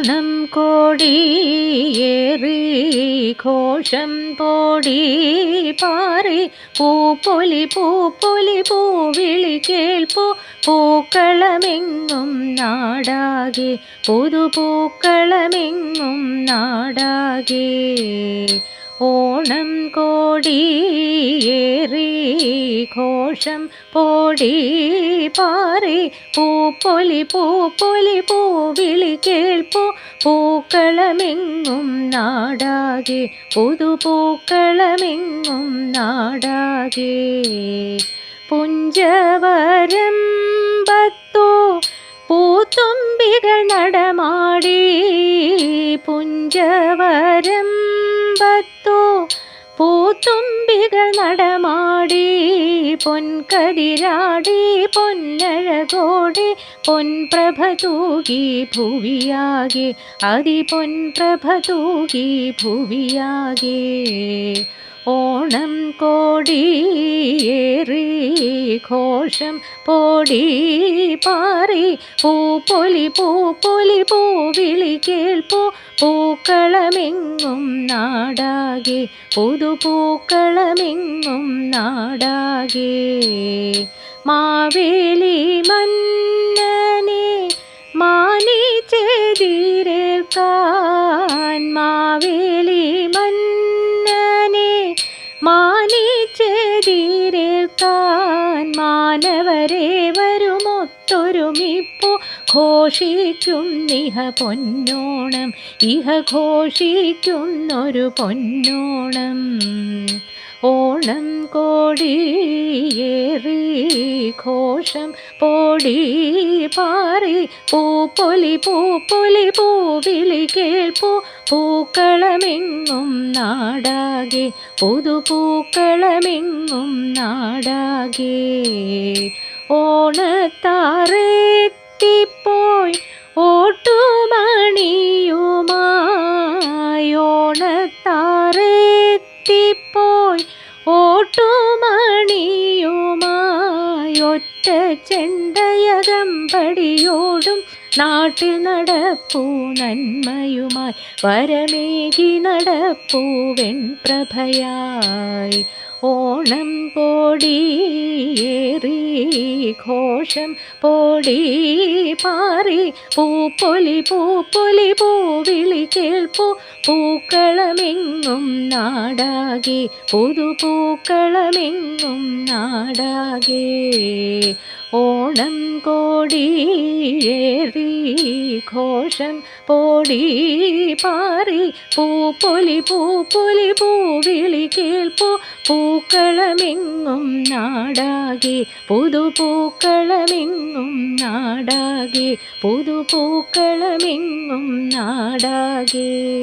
ഓണം കോടിയേറി ഘോഷം പോടി പാറി. പൂപ്പൊലി പൂപ്പൊലി പൂവിളി കേൾപ്പു. പൂക്കളമെങ്ങും നാടാകെ പുതുപൂക്കളമെങ്ങും നാടാകെ. ഓണം കോടിയേറി ഘോഷം പോടി പാറി. പൂപ്പൊലി പൂപ്പൊലി പൂവിളി കേൾപ്പു. പൂക്കളമെങ്ങും നാടാകെ. പുതുപൂക്കളമെങ്ങും നാടാകെ. പുഞ്ചവരം പത്തോ. പൂത്തുമ്പികൾ നടമാടി. പുഞ്ചവരം പൂത്തുമ്പികൾ നടമാടി പൊൻകതിരാടി പൊന്നഴകോടി പൊൻപ്രഭ തൂകി ഭുവിയാകെ അതിപൊൻപ്രഭ തൂകി ഭുവിയാകെ. ഓണം കോടിയേറി ഘോഷം പോടി പാറി പൂപ്പൊലി പൂപ്പൊലി പൂവിളി കേൾപ്പൂ. പൂക്കളമെങ്ങും നാടാകെ പുതുപൂക്കളമെങ്ങും നാടാകെ. മാവേലി മന്നനെ മാനി ചേതിരേക്കാൻ മാവേലി മന്നനെ മാനി മാനിച്ചെതിരേൽക്കാൻ മാനവരെ വരുമൊത്തൊരുമിപ്പോ ഘോഷിക്കും ഇഹ പൊന്നോണം ഇഹ ഘോഷിക്കുന്നൊരു പൊന്നോണം. ഓണം കോടിയേറി ഘോഷം പൊടി പാറി. പൂപ്പൊലി പൂപ്പൊലി പൂവിളി കേൾപ്പൂ. പൂക്കളമെങ്ങും നാടാകെ. പുതുപൂക്കളമെങ്ങും നാടാകെ. ഓണത്താറെത്തിപ്പോയി ഒറ്റ ചെണ്ടയകമ്പടിയോടും നാട്ടിൽ നടപ്പൂ നന്മയുമായി വരമേകി നടപ്പൂ വെൺപ്രഭയായി. ഓണം പൊടിയേറി ഘോഷം പൊടി പാറി പൂപ്പൊലി പൂപ്പൊലി പൂവിളി കേൾപ്പു. പൂക്കളമെങ്ങും നാടാകെ പുതുപൂക്കളമെങ്ങും നാടാകെ. ഓണം കോടിയേറി ഘോഷം പോടി പാറി. പൂപ്പൊലി പൂപ്പൊലി പൂവിളി കേൾപ്പു. പൂക്കളമെങ്ങും നാടാകെ. പുതുപൂക്കളമെങ്ങും നാടാകെ. പുതുപൂക്കളമെങ്ങും നാടാകെ.